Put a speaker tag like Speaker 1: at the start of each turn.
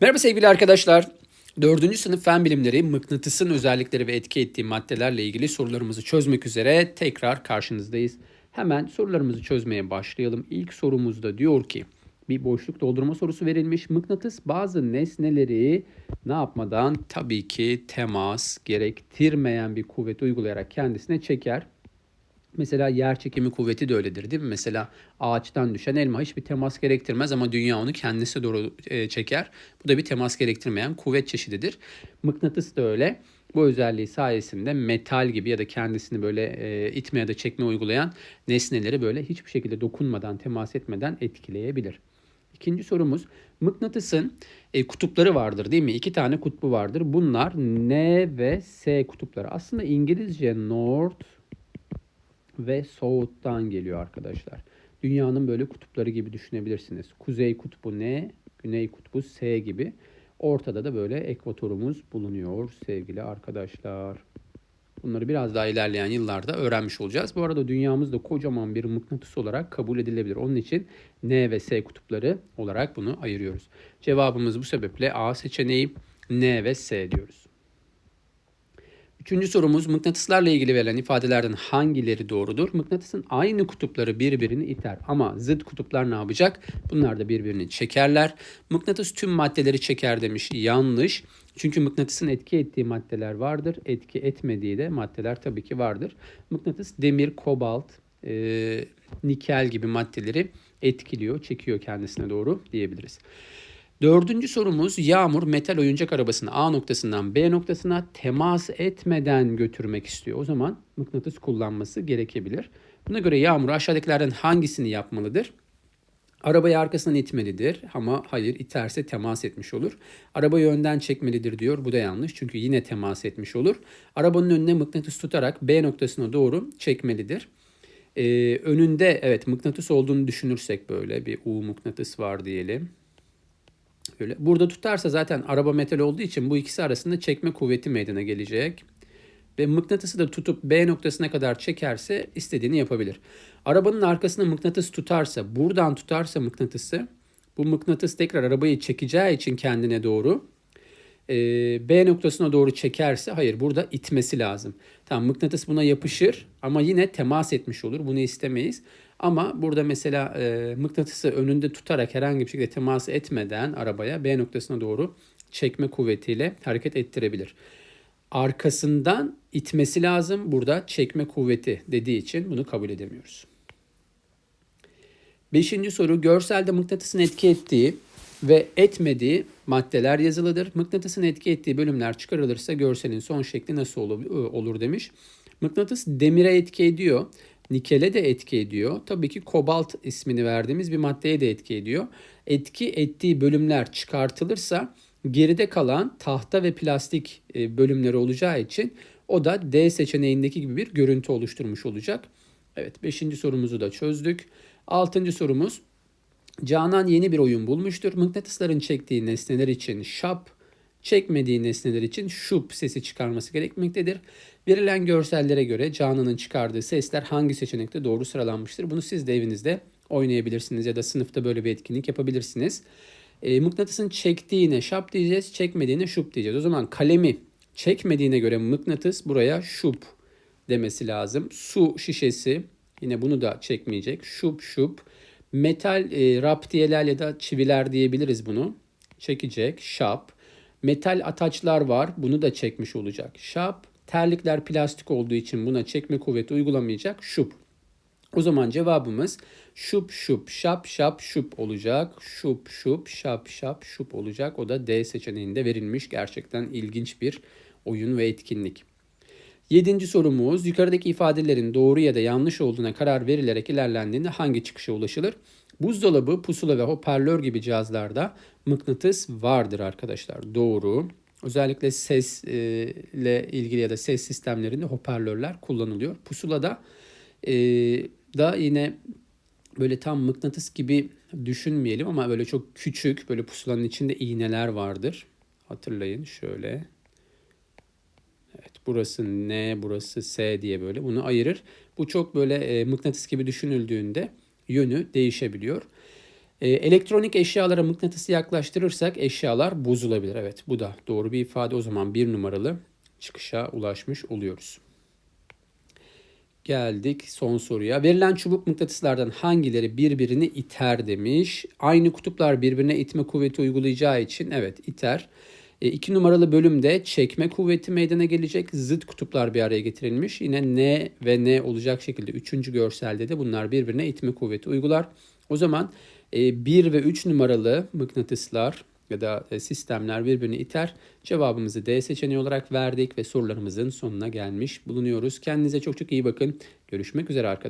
Speaker 1: Merhaba sevgili arkadaşlar. Dördüncü sınıf fen bilimleri mıknatısın özellikleri ve etki ettiği maddelerle ilgili sorularımızı çözmek üzere tekrar karşınızdayız. Hemen sorularımızı çözmeye başlayalım. İlk sorumuzda diyor ki bir boşluk doldurma sorusu verilmiş. Mıknatıs bazı nesneleri ne yapmadan tabii ki temas gerektirmeyen bir kuvvet uygulayarak kendisine çeker. Mesela yer çekimi kuvveti de öyledir değil mi? Mesela ağaçtan düşen elma hiçbir temas gerektirmez ama dünya onu kendisi doğru e, çeker. Bu da bir temas gerektirmeyen kuvvet çeşididir. Mıknatıs da öyle. Bu özelliği sayesinde metal gibi ya da kendisini böyle e, itme ya da çekme uygulayan nesneleri böyle hiçbir şekilde dokunmadan, temas etmeden etkileyebilir. İkinci sorumuz mıknatısın e, kutupları vardır değil mi? İki tane kutbu vardır. Bunlar N ve S kutupları. Aslında İngilizce North ve South'tan geliyor arkadaşlar. Dünyanın böyle kutupları gibi düşünebilirsiniz. Kuzey kutbu N, güney kutbu S gibi. Ortada da böyle ekvatorumuz bulunuyor sevgili arkadaşlar. Bunları biraz daha ilerleyen yıllarda öğrenmiş olacağız. Bu arada dünyamız da kocaman bir mıknatıs olarak kabul edilebilir. Onun için N ve S kutupları olarak bunu ayırıyoruz. Cevabımız bu sebeple A seçeneği N ve S diyoruz. Üçüncü sorumuz mıknatıslarla ilgili verilen ifadelerden hangileri doğrudur? Mıknatısın aynı kutupları birbirini iter ama zıt kutuplar ne yapacak? Bunlar da birbirini çekerler. Mıknatıs tüm maddeleri çeker demiş. Yanlış. Çünkü mıknatısın etki ettiği maddeler vardır. Etki etmediği de maddeler tabii ki vardır. Mıknatıs demir, kobalt, e, nikel gibi maddeleri etkiliyor, çekiyor kendisine doğru diyebiliriz. Dördüncü sorumuz yağmur metal oyuncak arabasını A noktasından B noktasına temas etmeden götürmek istiyor. O zaman mıknatıs kullanması gerekebilir. Buna göre yağmur aşağıdakilerden hangisini yapmalıdır? Arabayı arkasından itmelidir ama hayır iterse temas etmiş olur. Arabayı önden çekmelidir diyor. Bu da yanlış çünkü yine temas etmiş olur. Arabanın önüne mıknatıs tutarak B noktasına doğru çekmelidir. Ee, önünde evet mıknatıs olduğunu düşünürsek böyle bir U mıknatıs var diyelim. Öyle. Burada tutarsa zaten araba metal olduğu için bu ikisi arasında çekme kuvveti meydana gelecek. Ve mıknatısı da tutup B noktasına kadar çekerse istediğini yapabilir. Arabanın arkasına mıknatıs tutarsa, buradan tutarsa mıknatısı, bu mıknatıs tekrar arabayı çekeceği için kendine doğru e, B noktasına doğru çekerse hayır burada itmesi lazım. Tamam mıknatıs buna yapışır ama yine temas etmiş olur. Bunu istemeyiz. Ama burada mesela e, mıknatısı önünde tutarak herhangi bir şekilde temas etmeden arabaya B noktasına doğru çekme kuvvetiyle hareket ettirebilir. Arkasından itmesi lazım. Burada çekme kuvveti dediği için bunu kabul edemiyoruz. Beşinci soru görselde mıknatısın etki ettiği ve etmediği maddeler yazılıdır. Mıknatısın etki ettiği bölümler çıkarılırsa görselin son şekli nasıl olur demiş. Mıknatıs demire etki ediyor. Nikele de etki ediyor. Tabii ki kobalt ismini verdiğimiz bir maddeye de etki ediyor. Etki ettiği bölümler çıkartılırsa geride kalan tahta ve plastik e, bölümleri olacağı için o da D seçeneğindeki gibi bir görüntü oluşturmuş olacak. Evet 5. sorumuzu da çözdük. 6. sorumuz Canan yeni bir oyun bulmuştur. Mıknatısların çektiği nesneler için şap, çekmediği nesneler için şup sesi çıkarması gerekmektedir. Verilen görsellere göre Canan'ın çıkardığı sesler hangi seçenekte doğru sıralanmıştır? Bunu siz de evinizde oynayabilirsiniz ya da sınıfta böyle bir etkinlik yapabilirsiniz. E, mıknatısın çektiğine şap diyeceğiz, çekmediğine şup diyeceğiz. O zaman kalemi çekmediğine göre mıknatıs buraya şup demesi lazım. Su şişesi yine bunu da çekmeyecek. Şup şup. Metal e, raptiyeler ya da çiviler diyebiliriz bunu. Çekecek. Şap. Metal ataçlar var. Bunu da çekmiş olacak. Şap. Terlikler plastik olduğu için buna çekme kuvveti uygulamayacak. Şup. O zaman cevabımız şup şup şap şap şup olacak. Şup şup şap şap şup olacak. O da D seçeneğinde verilmiş. Gerçekten ilginç bir oyun ve etkinlik. Yedinci sorumuz yukarıdaki ifadelerin doğru ya da yanlış olduğuna karar verilerek ilerlendiğinde hangi çıkışa ulaşılır? Buzdolabı, pusula ve hoparlör gibi cihazlarda mıknatıs vardır arkadaşlar. Doğru. Özellikle sesle ilgili ya da ses sistemlerinde hoparlörler kullanılıyor. Pusulada e, da yine böyle tam mıknatıs gibi düşünmeyelim ama böyle çok küçük böyle pusulanın içinde iğneler vardır. Hatırlayın şöyle. Evet burası N, burası S diye böyle bunu ayırır. Bu çok böyle e, mıknatıs gibi düşünüldüğünde yönü değişebiliyor. E, elektronik eşyalara mıknatısı yaklaştırırsak eşyalar bozulabilir. Evet bu da doğru bir ifade. O zaman bir numaralı çıkışa ulaşmış oluyoruz. Geldik son soruya. Verilen çubuk mıknatıslardan hangileri birbirini iter demiş. Aynı kutuplar birbirine itme kuvveti uygulayacağı için evet iter. E, iki numaralı bölümde çekme kuvveti meydana gelecek. Zıt kutuplar bir araya getirilmiş. Yine N ve N olacak şekilde üçüncü görselde de bunlar birbirine itme kuvveti uygular. O zaman 1 ve 3 numaralı mıknatıslar ya da e, sistemler birbirini iter. Cevabımızı D seçeneği olarak verdik ve sorularımızın sonuna gelmiş bulunuyoruz. Kendinize çok çok iyi bakın. Görüşmek üzere arkadaşlar.